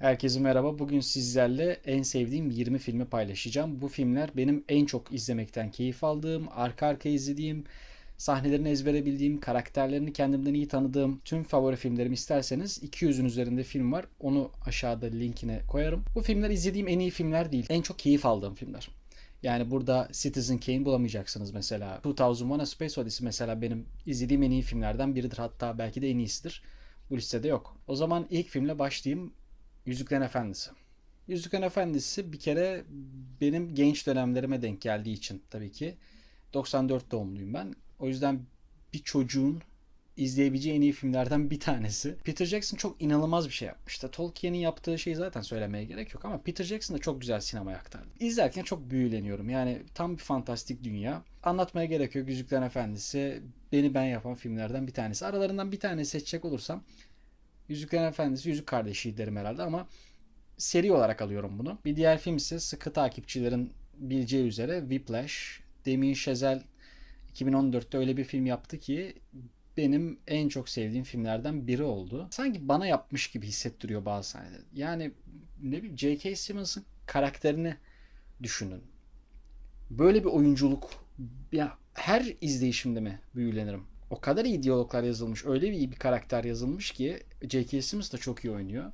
Herkese merhaba. Bugün sizlerle en sevdiğim 20 filmi paylaşacağım. Bu filmler benim en çok izlemekten keyif aldığım, arka arka izlediğim, sahnelerini ezbere bildiğim, karakterlerini kendimden iyi tanıdığım tüm favori filmlerimi isterseniz 200'ün üzerinde film var. Onu aşağıda linkine koyarım. Bu filmler izlediğim en iyi filmler değil. En çok keyif aldığım filmler. Yani burada Citizen Kane bulamayacaksınız mesela. 2001 A Space Odyssey mesela benim izlediğim en iyi filmlerden biridir. Hatta belki de en iyisidir. Bu listede yok. O zaman ilk filmle başlayayım. Yüzüklerin Efendisi. Yüzüklerin Efendisi bir kere benim genç dönemlerime denk geldiği için tabii ki. 94 doğumluyum ben. O yüzden bir çocuğun izleyebileceği en iyi filmlerden bir tanesi. Peter Jackson çok inanılmaz bir şey yapmıştı. Tolkien'in yaptığı şeyi zaten söylemeye gerek yok ama Peter Jackson da çok güzel sinemaya aktardı. İzlerken çok büyüleniyorum. Yani tam bir fantastik dünya. Anlatmaya gerek yok. Yüzüklerin Efendisi beni ben yapan filmlerden bir tanesi. Aralarından bir tane seçecek olursam Yüzüklerin Efendisi Yüzük Kardeşi derim herhalde ama seri olarak alıyorum bunu. Bir diğer film ise sıkı takipçilerin bileceği üzere Whiplash. Damien Chazelle 2014'te öyle bir film yaptı ki benim en çok sevdiğim filmlerden biri oldu. Sanki bana yapmış gibi hissettiriyor bazı sahneler. Yani ne bileyim J.K. Simmons'ın karakterini düşünün. Böyle bir oyunculuk ya her izleyişimde mi büyülenirim? O kadar iyi diyaloglar yazılmış, öyle bir iyi bir karakter yazılmış ki J.K. Simmons da çok iyi oynuyor.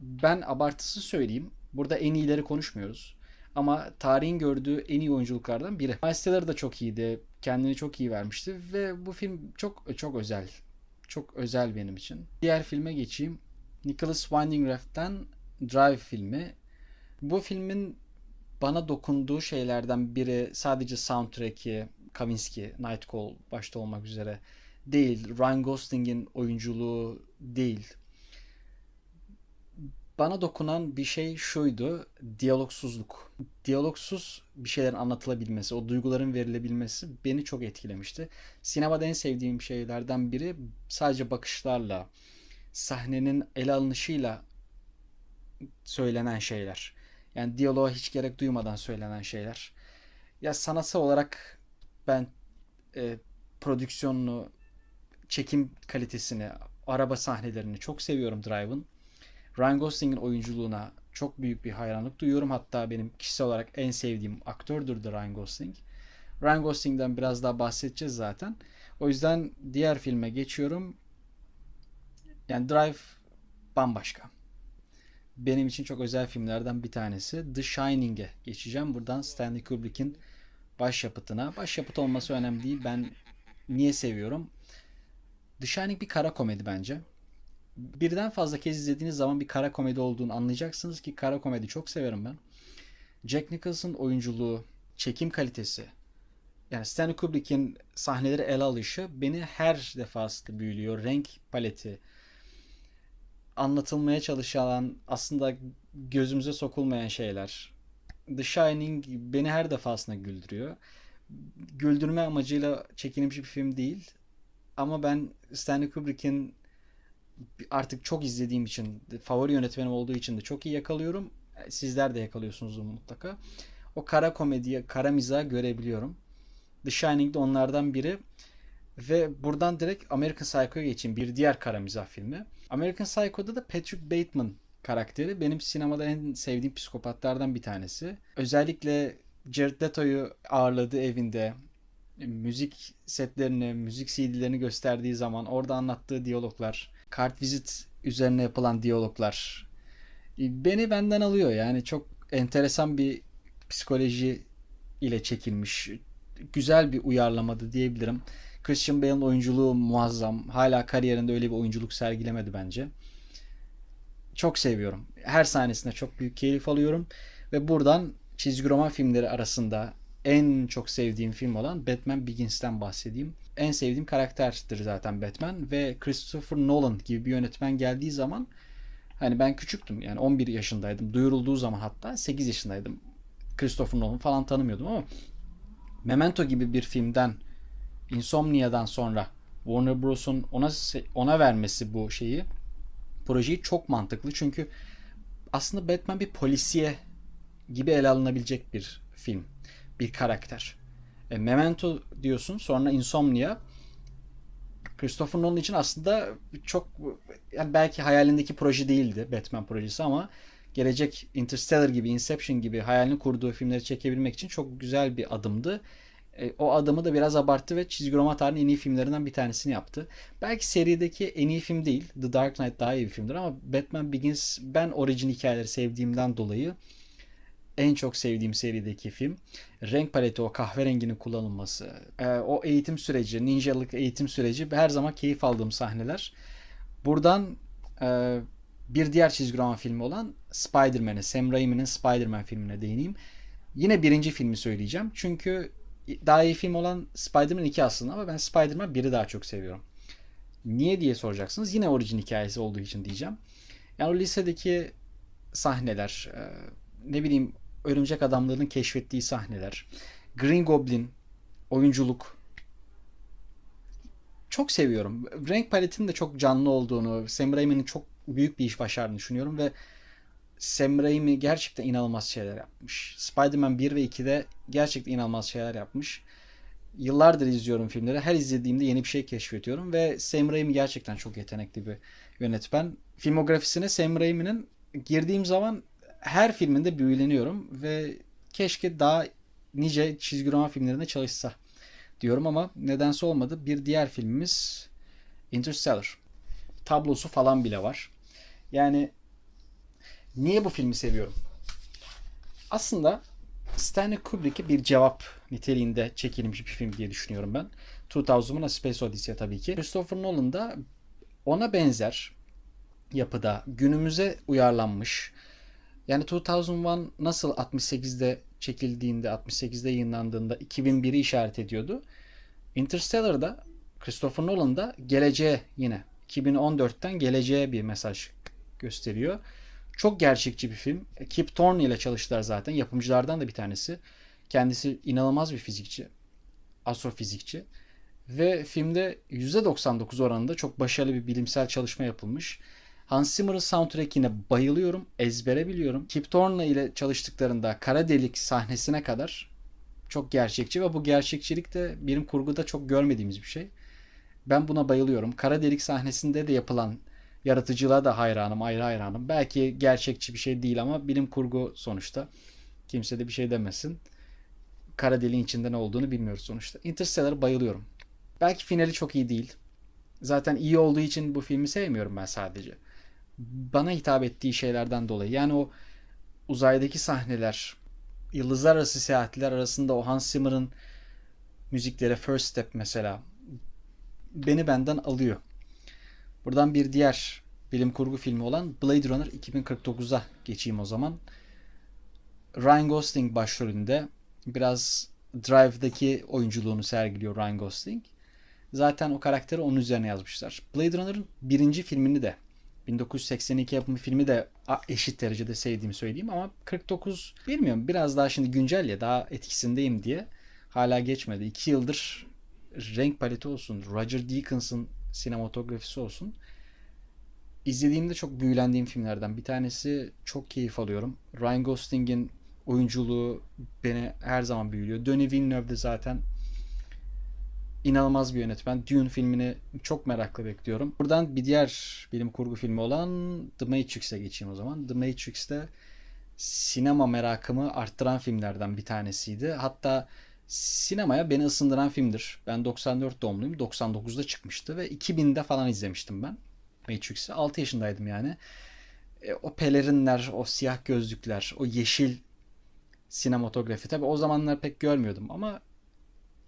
Ben abartısı söyleyeyim. Burada en iyileri konuşmuyoruz. Ama tarihin gördüğü en iyi oyunculuklardan biri. Miles Teller da çok iyiydi. Kendini çok iyi vermişti. Ve bu film çok çok özel. Çok özel benim için. Diğer filme geçeyim. Nicholas Winding Refn'den Drive filmi. Bu filmin bana dokunduğu şeylerden biri sadece soundtrack'i, Kavinsky, Night Call başta olmak üzere değil. Ryan Gosling'in oyunculuğu değil. Bana dokunan bir şey şuydu. Diyalogsuzluk. Diyalogsuz bir şeylerin anlatılabilmesi, o duyguların verilebilmesi beni çok etkilemişti. Sinemada en sevdiğim şeylerden biri sadece bakışlarla, sahnenin ele alınışıyla söylenen şeyler. Yani diyaloğa hiç gerek duymadan söylenen şeyler. Ya sanatsal olarak ben e, prodüksiyonunu, çekim kalitesini, araba sahnelerini çok seviyorum Drive'ın. Ryan Gosling'in oyunculuğuna çok büyük bir hayranlık duyuyorum. Hatta benim kişisel olarak en sevdiğim aktördür de Ryan Gosling. Ryan Gosling'den biraz daha bahsedeceğiz zaten. O yüzden diğer filme geçiyorum. Yani Drive bambaşka. Benim için çok özel filmlerden bir tanesi. The Shining'e geçeceğim. Buradan Stanley Kubrick'in başyapıtına. Başyapıt olması önemli değil. Ben niye seviyorum? The Shining bir kara komedi bence. Birden fazla kez izlediğiniz zaman bir kara komedi olduğunu anlayacaksınız ki kara komedi çok severim ben. Jack Nicholson oyunculuğu, çekim kalitesi, yani Stanley Kubrick'in sahneleri ele alışı beni her defasında büyülüyor. Renk paleti, anlatılmaya çalışılan aslında gözümüze sokulmayan şeyler. The Shining beni her defasında güldürüyor. Güldürme amacıyla çekilmiş bir film değil. Ama ben Stanley Kubrick'in artık çok izlediğim için, favori yönetmenim olduğu için de çok iyi yakalıyorum. Sizler de yakalıyorsunuz mutlaka. O kara komediye, kara mizah görebiliyorum. The Shining de onlardan biri. Ve buradan direkt American Psycho'ya geçeyim. Bir diğer kara mizah filmi. American Psycho'da da Patrick Bateman karakteri benim sinemada en sevdiğim psikopatlardan bir tanesi. Özellikle Jared Leto'yu ağırladığı evinde müzik setlerini, müzik CD'lerini gösterdiği zaman orada anlattığı diyaloglar, kart vizit üzerine yapılan diyaloglar beni benden alıyor. Yani çok enteresan bir psikoloji ile çekilmiş. Güzel bir uyarlamadı diyebilirim. Christian Bale'ın oyunculuğu muazzam. Hala kariyerinde öyle bir oyunculuk sergilemedi bence. Çok seviyorum. Her sahnesinde çok büyük keyif alıyorum. Ve buradan çizgi roman filmleri arasında en çok sevdiğim film olan Batman Begins'ten bahsedeyim. En sevdiğim karakterdir zaten Batman ve Christopher Nolan gibi bir yönetmen geldiği zaman hani ben küçüktüm yani 11 yaşındaydım. Duyurulduğu zaman hatta 8 yaşındaydım. Christopher Nolan falan tanımıyordum ama Memento gibi bir filmden Insomnia'dan sonra Warner Bros'un ona ona vermesi bu şeyi projeyi çok mantıklı. Çünkü aslında Batman bir polisiye gibi ele alınabilecek bir film. Bir karakter. E, Memento diyorsun sonra Insomnia. Christopher Nolan için aslında çok yani belki hayalindeki proje değildi Batman projesi ama gelecek Interstellar gibi, Inception gibi hayalini kurduğu filmleri çekebilmek için çok güzel bir adımdı. E, o adımı da biraz abarttı ve çizgi roman tarihinin en iyi filmlerinden bir tanesini yaptı. Belki serideki en iyi film değil. The Dark Knight daha iyi bir filmdir ama Batman Begins ben orijin hikayeleri sevdiğimden dolayı en çok sevdiğim serideki film. Renk paleti, o kahverenginin kullanılması, e, o eğitim süreci, ninjalık eğitim süreci her zaman keyif aldığım sahneler. Buradan e, bir diğer çizgi roman filmi olan Spider-Man'e, Sam Raimi'nin Spider-Man filmine değineyim. Yine birinci filmi söyleyeceğim. Çünkü daha iyi film olan Spider-Man 2 aslında ama ben Spider-Man 1'i daha çok seviyorum. Niye diye soracaksınız. Yine orijin hikayesi olduğu için diyeceğim. Yani o lisedeki sahneler, e, ne bileyim örümcek adamların keşfettiği sahneler, Green Goblin, oyunculuk çok seviyorum. Renk paletinin de çok canlı olduğunu, Sam Raimi'nin çok büyük bir iş başardığını düşünüyorum ve Sam Raimi gerçekten inanılmaz şeyler yapmış. Spider-Man 1 ve 2'de gerçekten inanılmaz şeyler yapmış. Yıllardır izliyorum filmleri. Her izlediğimde yeni bir şey keşfediyorum ve Sam Raimi gerçekten çok yetenekli bir yönetmen. Filmografisine Sam Raimi'nin girdiğim zaman her filminde büyüleniyorum ve keşke daha nice çizgi roman filmlerinde çalışsa diyorum ama nedense olmadı. Bir diğer filmimiz Interstellar. Tablosu falan bile var. Yani niye bu filmi seviyorum? Aslında Stanley Kubrick'e bir cevap niteliğinde çekilmiş bir film diye düşünüyorum ben. 2001 A Space Odyssey tabii ki. Christopher Nolan da ona benzer yapıda günümüze uyarlanmış. Yani 2001 nasıl 68'de çekildiğinde, 68'de yayınlandığında 2001'i işaret ediyordu. Interstellar'da Christopher Nolan da geleceğe yine 2014'ten geleceğe bir mesaj gösteriyor. Çok gerçekçi bir film. Kip Thorne ile çalıştılar zaten. Yapımcılardan da bir tanesi. Kendisi inanılmaz bir fizikçi. Astrofizikçi. Ve filmde %99 oranında çok başarılı bir bilimsel çalışma yapılmış. Hans Zimmer'ın soundtrack'ine bayılıyorum. Ezbere biliyorum. Kip Thorne ile çalıştıklarında kara delik sahnesine kadar çok gerçekçi ve bu gerçekçilik de benim kurguda çok görmediğimiz bir şey. Ben buna bayılıyorum. Kara delik sahnesinde de yapılan yaratıcılığa da hayranım, ayrı hayranım. Belki gerçekçi bir şey değil ama bilim kurgu sonuçta. Kimse de bir şey demesin. Kara deliğin içinde ne olduğunu bilmiyoruz sonuçta. Interstellar'a bayılıyorum. Belki finali çok iyi değil. Zaten iyi olduğu için bu filmi sevmiyorum ben sadece. Bana hitap ettiği şeylerden dolayı. Yani o uzaydaki sahneler, yıldızlar arası seyahatler arasında o Hans Zimmer'ın müzikleri First Step mesela beni benden alıyor. Buradan bir diğer bilim kurgu filmi olan Blade Runner 2049'a geçeyim o zaman. Ryan Gosling başrolünde biraz Drive'daki oyunculuğunu sergiliyor Ryan Gosling. Zaten o karakteri onun üzerine yazmışlar. Blade Runner'ın birinci filmini de 1982 yapımı filmi de eşit derecede sevdiğimi söyleyeyim ama 49 bilmiyorum biraz daha şimdi güncel ya daha etkisindeyim diye hala geçmedi. 2 yıldır renk paleti olsun, Roger Deakens'ın sinematografisi olsun. İzlediğimde çok büyülendiğim filmlerden bir tanesi. Çok keyif alıyorum. Ryan Gosling'in oyunculuğu beni her zaman büyülüyor. Denis Villeneuve de zaten inanılmaz bir yönetmen. Dune filmini çok merakla bekliyorum. Buradan bir diğer bilim kurgu filmi olan The Matrix'e geçeyim o zaman. The Matrix'te sinema merakımı arttıran filmlerden bir tanesiydi. Hatta sinemaya beni ısındıran filmdir. Ben 94 doğumluyum. 99'da çıkmıştı ve 2000'de falan izlemiştim ben Matrix'i. 6 yaşındaydım yani. E, o pelerinler, o siyah gözlükler, o yeşil sinematografi. Tabi o zamanlar pek görmüyordum ama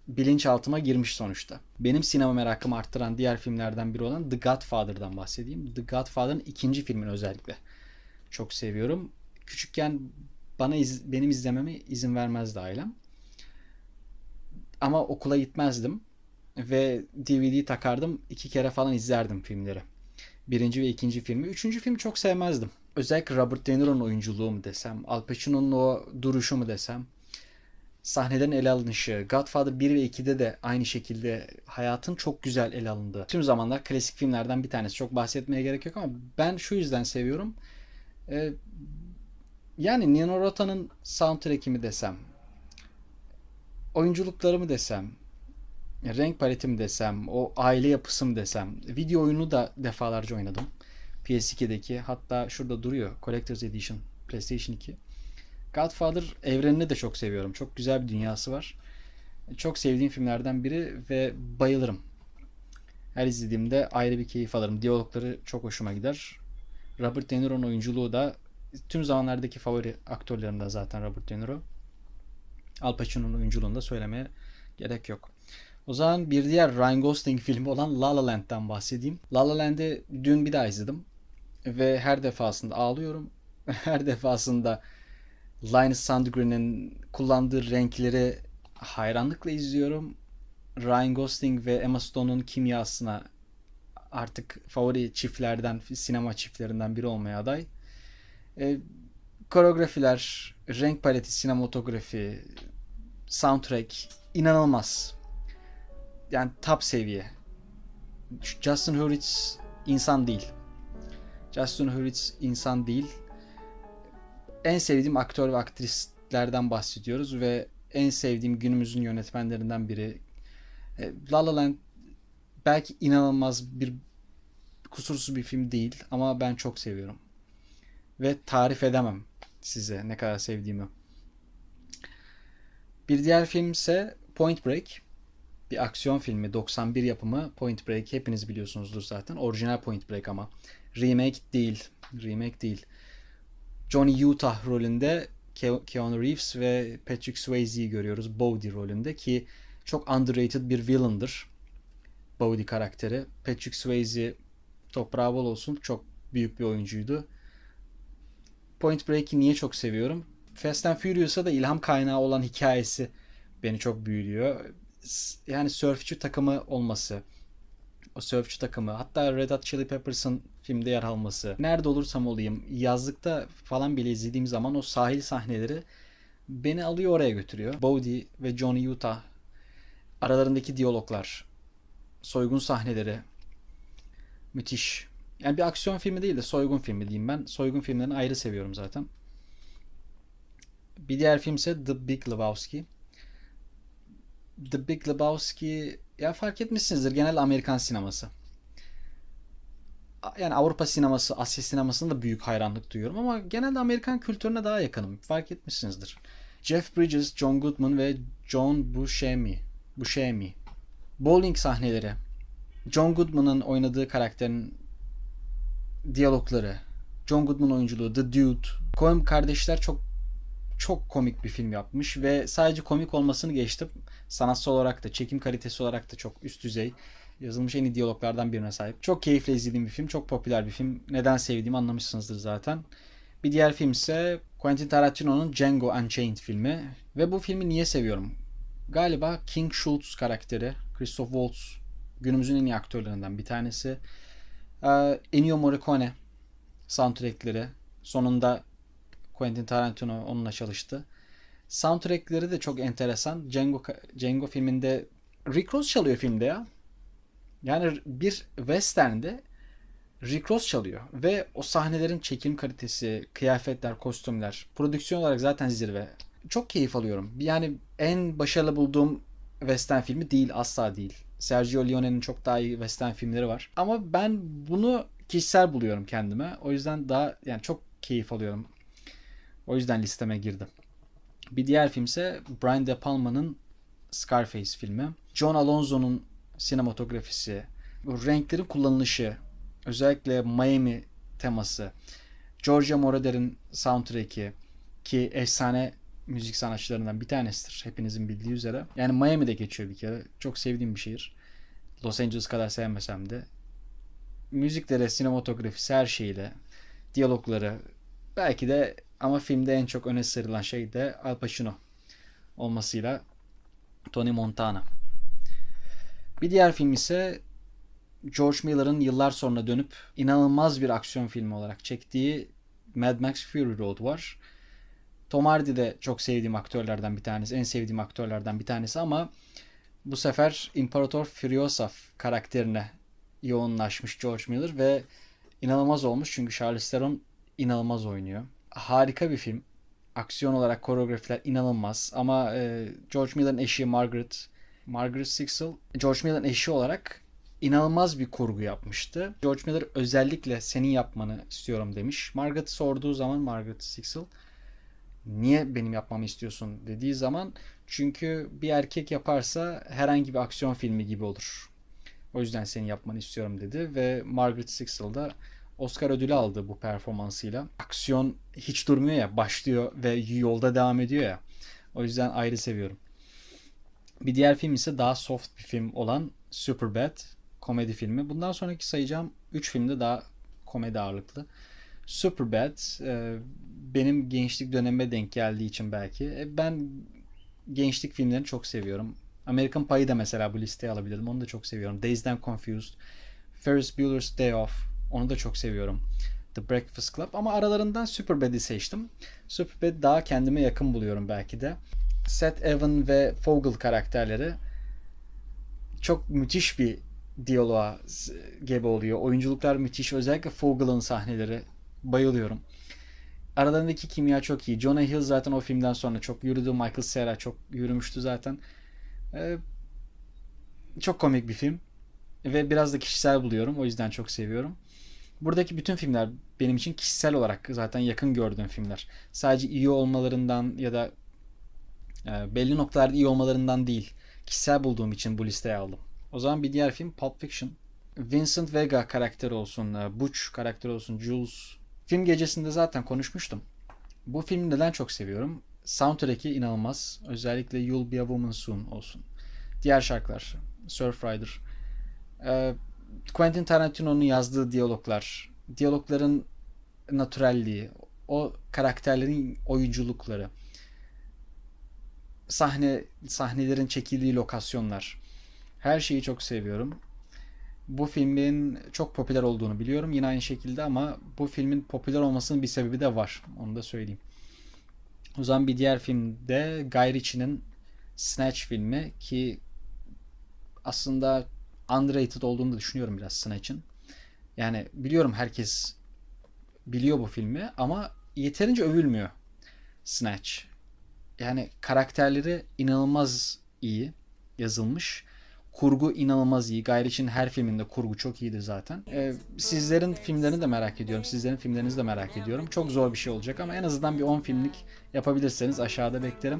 bilinçaltıma girmiş sonuçta. Benim sinema merakımı arttıran diğer filmlerden biri olan The Godfather'dan bahsedeyim. The Godfather'ın ikinci filmini özellikle çok seviyorum. Küçükken bana iz, benim izlememe izin vermezdi ailem. Ama okula gitmezdim ve DVD takardım. iki kere falan izlerdim filmleri. Birinci ve ikinci filmi. Üçüncü filmi çok sevmezdim. Özellikle Robert De Niro'nun oyunculuğu mu desem, Al Pacino'nun o duruşu mu desem, sahnelerin ele alınışı, Godfather 1 ve 2'de de aynı şekilde hayatın çok güzel ele alındı. Tüm zamanlar klasik filmlerden bir tanesi. Çok bahsetmeye gerek yok ama ben şu yüzden seviyorum. Ee, yani Nino Rota'nın soundtrack'i mi desem, oyunculukları mı desem, renk paletim desem, o aile yapısım desem, video oyunu da defalarca oynadım. PS2'deki hatta şurada duruyor Collector's Edition PlayStation 2. Godfather evrenini de çok seviyorum. Çok güzel bir dünyası var. Çok sevdiğim filmlerden biri ve bayılırım. Her izlediğimde ayrı bir keyif alırım. Diyalogları çok hoşuma gider. Robert De Niro'nun oyunculuğu da tüm zamanlardaki favori aktörlerimden zaten Robert De Niro. Al Pacino'nun oyunculuğunu da söylemeye gerek yok. O zaman bir diğer Ryan Gosling filmi olan La La Land'den bahsedeyim. La La Land'i dün bir daha izledim. Ve her defasında ağlıyorum. Her defasında Linus Sandgren'in kullandığı renkleri hayranlıkla izliyorum. Ryan Gosling ve Emma Stone'un kimyasına artık favori çiftlerden, sinema çiftlerinden biri olmaya aday. E, koreografiler, renk paleti, sinematografi, soundtrack inanılmaz. Yani top seviye. Justin Hurwitz insan değil. Justin Hurwitz insan değil. En sevdiğim aktör ve aktrislerden bahsediyoruz ve en sevdiğim günümüzün yönetmenlerinden biri. E, La La Land belki inanılmaz bir kusursuz bir film değil ama ben çok seviyorum. Ve tarif edemem size ne kadar sevdiğimi. Bir diğer film ise Point Break. Bir aksiyon filmi 91 yapımı Point Break hepiniz biliyorsunuzdur zaten. Orijinal Point Break ama remake değil. Remake değil. Johnny Utah rolünde Keanu Reeves ve Patrick Swayze'yi görüyoruz Bodhi rolünde ki çok underrated bir villain'dır. Bodhi karakteri. Patrick Swayze toprağı bol olsun çok büyük bir oyuncuydu. Point Break'i niye çok seviyorum? Fast and Furious'a da ilham kaynağı olan hikayesi beni çok büyülüyor. Yani sörfçü takımı olması, o sörfçü takımı, hatta Red Hot Chili Peppers'ın filmde yer alması. Nerede olursam olayım, yazlıkta falan bile izlediğim zaman o sahil sahneleri beni alıyor oraya götürüyor. Bodhi ve Johnny Utah aralarındaki diyaloglar, soygun sahneleri müthiş. Yani bir aksiyon filmi değil de soygun filmi diyeyim ben. Soygun filmlerini ayrı seviyorum zaten. Bir diğer film ise The Big Lebowski. The Big Lebowski ya fark etmişsinizdir genel Amerikan sineması. Yani Avrupa sineması, Asya sinemasına da büyük hayranlık duyuyorum ama genelde Amerikan kültürüne daha yakınım. Fark etmişsinizdir. Jeff Bridges, John Goodman ve John Buscemi. Buscemi. Bowling sahneleri. John Goodman'ın oynadığı karakterin diyalogları. John Goodman oyunculuğu, The Dude. Coen kardeşler çok çok komik bir film yapmış ve sadece komik olmasını geçtim. Sanatsal olarak da, çekim kalitesi olarak da çok üst düzey. Yazılmış en iyi diyaloglardan birine sahip. Çok keyifle izlediğim bir film. Çok popüler bir film. Neden sevdiğimi anlamışsınızdır zaten. Bir diğer film ise Quentin Tarantino'nun Django Unchained filmi. Ve bu filmi niye seviyorum? Galiba King Schultz karakteri, Christoph Waltz günümüzün en iyi aktörlerinden bir tanesi. Ee, Ennio Morricone soundtrackleri. Sonunda Quentin Tarantino onunla çalıştı. Soundtrackleri de çok enteresan. Django, Django filminde Rick Ross çalıyor filmde ya. Yani bir western'de Rick Ross çalıyor. Ve o sahnelerin çekim kalitesi, kıyafetler, kostümler, prodüksiyon olarak zaten zirve. Çok keyif alıyorum. Yani en başarılı bulduğum western filmi değil, asla değil. Sergio Leone'nin çok daha iyi western filmleri var. Ama ben bunu kişisel buluyorum kendime. O yüzden daha yani çok keyif alıyorum. O yüzden listeme girdi. Bir diğer film ise Brian De Palma'nın Scarface filmi. John Alonzo'nun sinematografisi, renklerin kullanılışı, özellikle Miami teması, Georgia Moroder'in soundtrack'i ki efsane müzik sanatçılarından bir tanesidir. Hepinizin bildiği üzere. Yani Miami'de geçiyor bir kere. Çok sevdiğim bir şehir. Los Angeles kadar sevmesem de. Müzikleri, sinematografisi her şeyiyle, diyalogları, belki de ama filmde en çok öne sürülen şey de Al Pacino olmasıyla Tony Montana. Bir diğer film ise George Miller'ın yıllar sonra dönüp inanılmaz bir aksiyon filmi olarak çektiği Mad Max Fury Road var. Tom Hardy de çok sevdiğim aktörlerden bir tanesi. En sevdiğim aktörlerden bir tanesi ama bu sefer İmparator Furiosa karakterine yoğunlaşmış George Miller ve inanılmaz olmuş çünkü Charlize Theron inanılmaz oynuyor. Harika bir film. Aksiyon olarak koreografiler inanılmaz ama e, George Miller'ın eşi Margaret Margaret Sixel, George Miller'ın eşi olarak inanılmaz bir kurgu yapmıştı. George Miller özellikle senin yapmanı istiyorum demiş. Margaret sorduğu zaman Margaret Sixel niye benim yapmamı istiyorsun dediği zaman çünkü bir erkek yaparsa herhangi bir aksiyon filmi gibi olur. O yüzden senin yapmanı istiyorum dedi ve Margaret Sixel da Oscar ödülü aldı bu performansıyla. Aksiyon hiç durmuyor ya, başlıyor ve yolda devam ediyor ya. O yüzden ayrı seviyorum. Bir diğer film ise daha soft bir film olan Superbad komedi filmi. Bundan sonraki sayacağım 3 film de daha komedi ağırlıklı. Superbad e, benim gençlik dönemime denk geldiği için belki. E, ben gençlik filmlerini çok seviyorum. American Pie'ı da mesela bu listeye alabilirim. Onu da çok seviyorum. Dazed and Confused. Ferris Bueller's Day Off. Onu da çok seviyorum. The Breakfast Club. Ama aralarından Superbad'i seçtim. Superbad daha kendime yakın buluyorum belki de. Seth Evan ve Fogel karakterleri çok müthiş bir diyaloğa gebe oluyor. Oyunculuklar müthiş. Özellikle Fogel'ın sahneleri. Bayılıyorum. Aralarındaki kimya çok iyi. Jonah Hill zaten o filmden sonra çok yürüdü. Michael Cera çok yürümüştü zaten. Ee, çok komik bir film. Ve biraz da kişisel buluyorum. O yüzden çok seviyorum. Buradaki bütün filmler benim için kişisel olarak zaten yakın gördüğüm filmler. Sadece iyi olmalarından ya da e, belli noktalarda iyi olmalarından değil. Kişisel bulduğum için bu listeye aldım. O zaman bir diğer film Pulp Fiction. Vincent Vega karakteri olsun, e, Butch karakteri olsun, Jules. Film gecesinde zaten konuşmuştum. Bu filmi neden çok seviyorum? Soundtrack'i inanılmaz. Özellikle You'll Be a Woman Soon olsun. Diğer şarkılar. Surf Rider. E, Quentin Tarantino'nun yazdığı diyaloglar. Diyalogların natürelliği. O karakterlerin oyunculukları. Sahne sahnelerin çekildiği lokasyonlar. Her şeyi çok seviyorum. Bu filmin çok popüler olduğunu biliyorum yine aynı şekilde ama bu filmin popüler olmasının bir sebebi de var. Onu da söyleyeyim. O zaman bir diğer film de Guy Ritchie'nin Snatch filmi ki aslında underrated olduğunu da düşünüyorum biraz Snatch'ın. Yani biliyorum herkes biliyor bu filmi ama yeterince övülmüyor Snatch. Yani karakterleri inanılmaz iyi yazılmış. Kurgu inanılmaz iyi. Ritchie'nin her filminde kurgu çok iyidir zaten. Ee, sizlerin filmlerini de merak ediyorum. Sizlerin filmlerinizi de merak ediyorum. Çok zor bir şey olacak ama en azından bir 10 filmlik yapabilirseniz aşağıda beklerim.